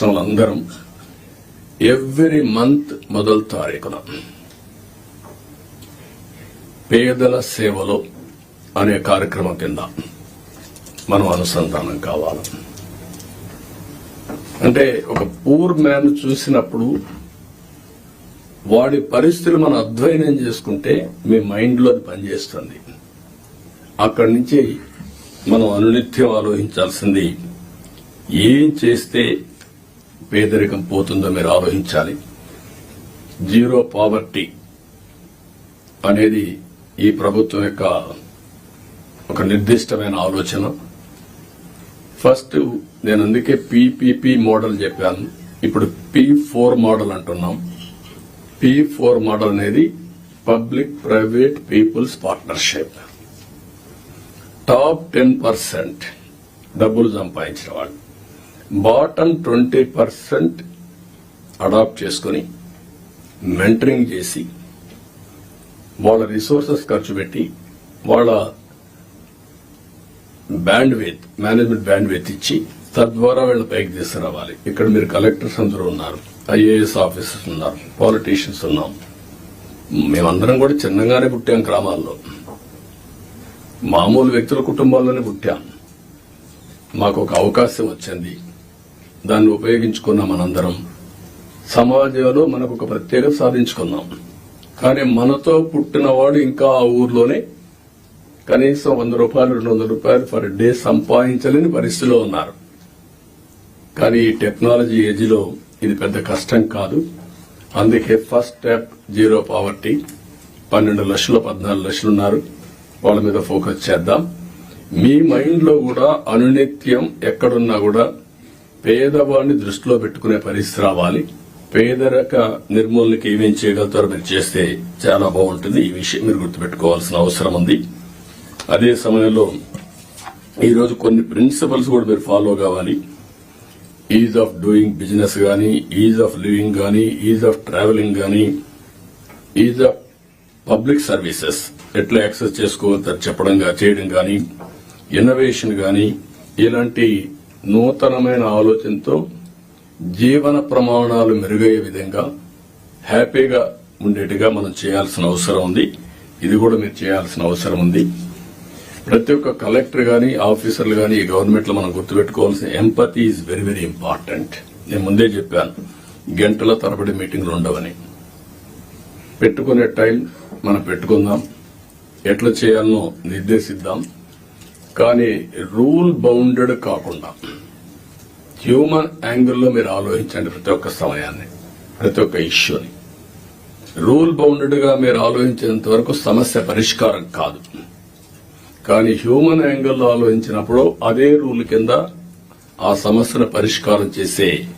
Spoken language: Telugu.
రాష్ట్రంలో అందరం ఎవ్రీ మంత్ మొదల తారీఖున పేదల సేవలో అనే కార్యక్రమం కింద మనం అనుసంధానం కావాలి. అంటే ఒక పూర్ మ్యాన్ చూసినప్పుడు వాడి పరిస్థితులు మనం అధ్వయనం చేసుకుంటే మీ మైండ్లో అది పనిచేస్తుంది. అక్కడి నుంచి మనం అనునిత్యం ఆలోచించాల్సింది ఏం చేస్తే పేదరికం పోతుందో మీరు ఆలోచించాలి. జీరో పావర్టీ అనేది ఈ ప్రభుత్వం యొక్క ఒక నిర్దిష్టమైన ఆలోచన. ఫస్ట్ నేను అందుకే పీపీపీ మోడల్ చెప్పాను. ఇప్పుడు పి ఫోర్ మోడల్ అంటున్నాం. పి ఫోర్ మోడల్ అనేది public private people's partnership. Top ten percent డబ్బులు సంపాదించిన వాళ్ళు. బాటమ్ ట్వంటీ పర్సెంట్ అడాప్ట్ చేసుకుని మెంటరింగ్ చేసి వాళ్ళ రిసోర్సెస్ ఖర్చు పెట్టి వాళ్ళ bandwidth management bandwidth ఇచ్చి తద్వారా వీళ్ళ పైకి తీసుకురావాలి. ఇక్కడ మీరు కలెక్టర్స్ అందరూ ఉన్నారు ఐఏఎస్ ఆఫీసర్స్ ఉన్నారు పాలిటీషియన్స్ ఉన్నాం. మేమందరం కూడా చిన్నగానే పుట్టాం గ్రామాల్లో. మామూలు వ్యక్తుల కుటుంబాల్లోనే పుట్టాం. మాకు ఒక అవకాశం వచ్చింది. దాన్ని ఉపయోగించుకున్నాం మనందరం. సమాజంలో మనకు ఒక ప్రత్యేకత సాధించుకున్నాం. కానీ మనతో పుట్టినవాడు ఇంకా ఆ ఊర్లోనే కనీసం వంద రూపాయలు రెండు వందల రూపాయలు పర్ డే సంపాదించలేని పరిస్థితిలో ఉన్నారు. కానీ ఈ టెక్నాలజీ ఏజ్లో ఇది పెద్ద కష్టం కాదు. అందుకే ఫస్ట్ స్టెప్ జీరో పావర్టీ. పన్నెండు లక్షలు పద్నాలుగు లక్షలు ఉన్నారు. వాళ్ళ మీద ఫోకస్ చేద్దాం. మీ మైండ్లో కూడా అనునిత్యం ఎక్కడున్నా కూడా పేదవాడిని దృష్టిలో పెట్టుకునే పరిస్థితి రావాలి. పేదరిక నిర్మూలనకి ఏమేం చేయగలుగుతారో మీరు చేస్తే చాలా బాగుంటుంది. ఈ విషయం మీరు గుర్తుపెట్టుకోవాల్సిన అవసరం ఉంది. అదే సమయంలో ఈరోజు కొన్ని ప్రిన్సిపల్స్ కూడా మీరు ఫాలో కావాలి. ఈజ్ ఆఫ్ డూయింగ్ బిజినెస్ కానీ ఈజ్ ఆఫ్ లివింగ్ కానీ ఈజ్ ఆఫ్ ట్రావెలింగ్ కానీ ఈజ్ ఆఫ్ పబ్లిక్ సర్వీసెస్ ఎట్లా యాక్సెస్ చేసుకోవచ్చు చెప్పడం చేయడం కానీ ఇన్నోవేషన్ కానీ ఇలాంటి నూతనమైన ఆలోచనతో జీవన ప్రమాణాలు మెరుగయ్యే విధంగా హ్యాపీగా ఉండేట్టుగా మనం చేయాల్సిన అవసరం ఉంది. ఇది కూడా మీరు చేయాల్సిన అవసరం ఉంది. ప్రతి ఒక్క కలెక్టర్ కానీ ఆఫీసర్లు కానీ ఈ గవర్నమెంట్లో మనం గుర్తుపెట్టుకోవాల్సిన empathy is very very important నేను ముందే చెప్పాను గంటల తరబడి మీటింగ్లు ఉండవని. పెట్టుకునే టైం మనం పెట్టుకుందాం ఎట్లా చేయాలనో నిర్దేశిద్దాం. కానీ రూల్ బౌండెడ్ కాకుండా హ్యూమన్ యాంగిల్లో మీరు ఆలోచించండి ప్రతి ఒక్క సమయాన్ని ప్రతి ఒక్క ఇష్యూని. రూల్ బౌండెడ్గా మీరు ఆలోచించేంత వరకు సమస్య పరిష్కారం కాదు. కానీ హ్యూమన్ యాంగిల్లో ఆలోచించినప్పుడు అదే రూల్ కింద ఆ సమస్యను పరిష్కారం చేసే